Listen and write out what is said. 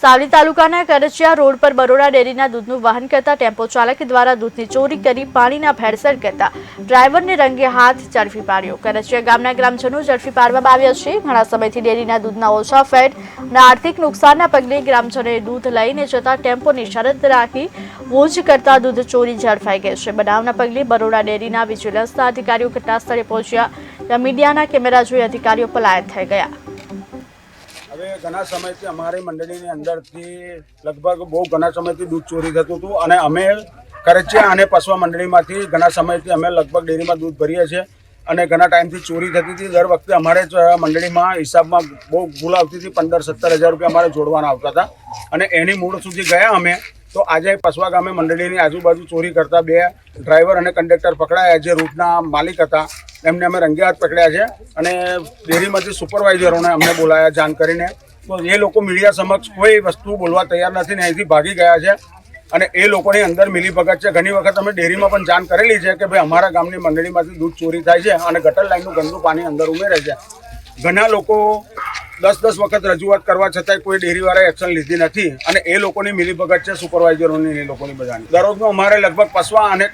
સાવલી તાલુકાના કરચિયા રોડ પર બરોડા ડેરીના દૂધનું વહન કરતા ટેમ્પો ચાલક દ્વારા દૂધની ચોરી કરી પાણીના ભેળસેળ કરતા ડ્રાઈવરને રંગે હાથ ઝડપી પાડ્યો. કરચિયા ગામના ગ્રામજનો ઝડપી પાડવામાં આવ્યા છે. ઘણા સમયથી ડેરીના દૂધના ઓછા ફેટ અને આર્થિક નુકસાનના પગલે ગ્રામજનોએ દૂધ લઈને જતા ટેમ્પોની શરત રાખી વોજ કરતા દૂધ ચોરી ઝડપાઈ ગઈ છે. બનાવના પગલે બરોડા ડેરીના વિજિલન્સના અધિકારીઓ ઘટના સ્થળે પહોંચ્યા. ત્યાં મીડિયાના કેમેરા જોઈ અધિકારીઓ પલાયન થઈ ગયા. હવે ઘણા સમયથી અમારી મંડળીની અંદરથી લગભગ બહુ ઘણા સમયથી દૂધ ચોરી થતું હતું અને અમે કરચિયા અને પસવા મંડળીમાંથી ઘણા સમયથી અમે લગભગ ડેરીમાં દૂધ ભરીએ છીએ અને ઘણા ટાઈમથી ચોરી થતી હતી. દર વખતે અમારે મંડળીમાં હિસાબમાં બહુ ભૂલ આવતી હતી, પંદર સત્તર હજાર રૂપિયા અમારે જોડવાના આવતા હતા. અને એની મૂળ સુધી ગયા અમે, તો આજે પસવા ગામે મંડળીની આજુબાજુ ચોરી કરતા બે ડ્રાઈવર અને કંડક્ટર પકડાયા, જે રૂટના માલિક હતા. એમને અમે રંગે હાથ પકડ્યા છે અને ડેરીમાંથી સુપરવાઇઝરોને અમને બોલાયા જાણ કરીને. તો એ લોકો મીડિયા સમક્ષ કોઈ વસ્તુ બોલવા તૈયાર નથી ને અહીંથી ભાગી ગયા છે. અને એ લોકોની અંદર મિલીભગત છે. ઘણી વખત અમે ડેરીમાં પણ જાણ કરેલી છે કે ભાઈ અમારા ગામની મંડળીમાંથી દૂધ ચોરી થાય છે અને ગટર લાઇનનું ગંદુ પાણી અંદર ઉમેરે છે. ઘણા લોકો દસ દસ વખત રજૂઆત કરવા છતાંય કોઈ ડેરીવાળાએ એક્શન લીધી નથી અને એ લોકોની મિલીભગત છે, સુપરવાઇઝરોની એ લોકોની બધાની. દરરોજનું અમારે લગભગ પસવા અને